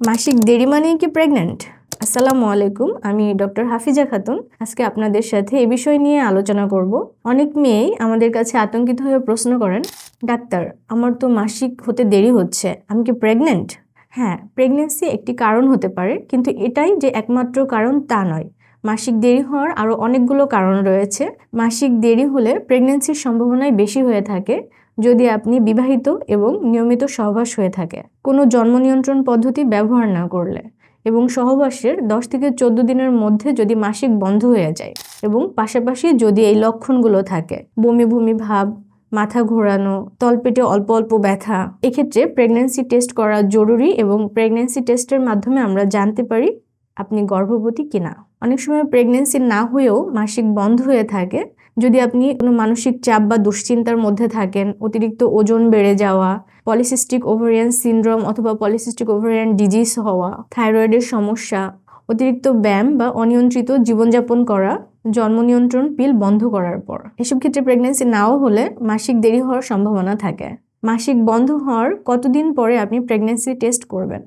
মাসিক দেরি মানেই কি প্রেগন্যান্ট আসসালামু আলাইকুম, আমি ডক্টর হাফিজা খাতুন। আজকে আপনাদের সাথে এই বিষয় নিয়ে আলোচনা করব। অনেক মেয়েই আমাদের কাছে আতঙ্কিত হয়ে প্রশ্ন করেন, ডাক্তার, আমার তো মাসিক হতে দেরি হচ্ছে, আমি কি প্রেগন্যান্ট হ্যাঁ প্রেগনেন্সি একটি কারণ হতে পারে, কিন্তু এটাই যে একমাত্র কারণ তা নয়। মাসিক দেরি হওয়ার আরও অনেকগুলো কারণ রয়েছে। মাসিক দেরি হলে প্রেগনেন্সির সম্ভাবনাই বেশি হয়ে থাকে। যদি আপনি বিবাহিত এবং নিয়মিত সহবাস হয়ে থাকে, কোনো জন্ম নিয়ন্ত্রণ পদ্ধতি ব্যবহার না করলে এবং সহবাসের দশ থেকে চোদ্দ দিনের মধ্যে যদি মাসিক বন্ধ হয়ে যায় এবং পাশাপাশি যদি এই লক্ষণগুলো থাকে, বমি বমি ভাব, মাথা ঘোরানো, তলপেটে অল্প অল্প ব্যথা, এক্ষেত্রে প্রেগন্যান্সি টেস্ট করা জরুরি এবং প্রেগন্যান্সি টেস্টের মাধ্যমে আমরা জানতে পারি আপনি গর্ভবতী কিনা। অনেক সময় প্রেগনেন্সি না হয়েও মাসিক বন্ধ হয়ে থাকে যদি আপনি কোনো মানসিক চাপ বা দুশ্চিন্তার মধ্যে থাকেন, অতিরিক্ত ওজন বেড়ে যাওয়া পলিসিস্টিক ওভারিয়ান সিনড্রোম অথবা পলিসিস্টিক ওভারিয়ান ডিজিজ হওয়া থাইরয়েডের সমস্যা, অতিরিক্ত ব্যায়াম বা অনিয়ন্ত্রিত জীবনযাপন করা, জন্ম নিয়ন্ত্রণ পিল বন্ধ করার পর। এসব ক্ষেত্রে প্রেগনেন্সি নাও হলে মাসিক দেরি হওয়ার সম্ভাবনা থাকে। মাসিক বন্ধ হওয়ার কতদিন পরে আপনি প্রেগনেন্সি টেস্ট করবেন?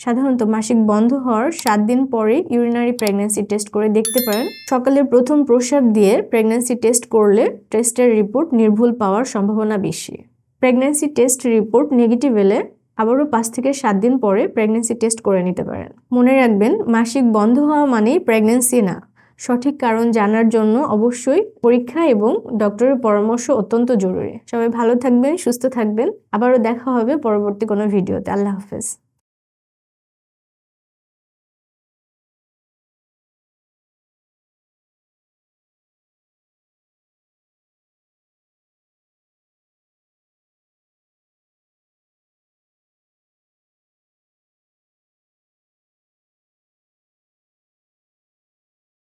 সাধারণত মাসিক বন্ধ হওয়ার সাত দিন পরে ইউরিনারি প্রেগনেন্সি টেস্ট করে দেখতে পারেন। সকালে প্রথম প্রস্রাব দিয়ে প্রেগনেন্সি টেস্ট করলে টেস্টের রিপোর্ট নির্ভুল পাওয়ার সম্ভাবনা বেশি। প্রেগনেন্সি টেস্ট রিপোর্ট নেগেটিভ এলে আবারও পাঁচ থেকে সাত দিন পরে প্রেগনেন্সি টেস্ট করে নিতে পারেন। মনে রাখবেন, মাসিক বন্ধ হওয়া মানেই প্রেগনেন্সি না। সঠিক কারণ জানার জন্য অবশ্যই পরীক্ষা এবং ডক্টরের পরামর্শ অত্যন্ত জরুরি। সবাই ভালো থাকবেন, সুস্থ থাকবেন। আবারও দেখা হবে পরবর্তী কোনো ভিডিওতে। আল্লাহ হাফেজ।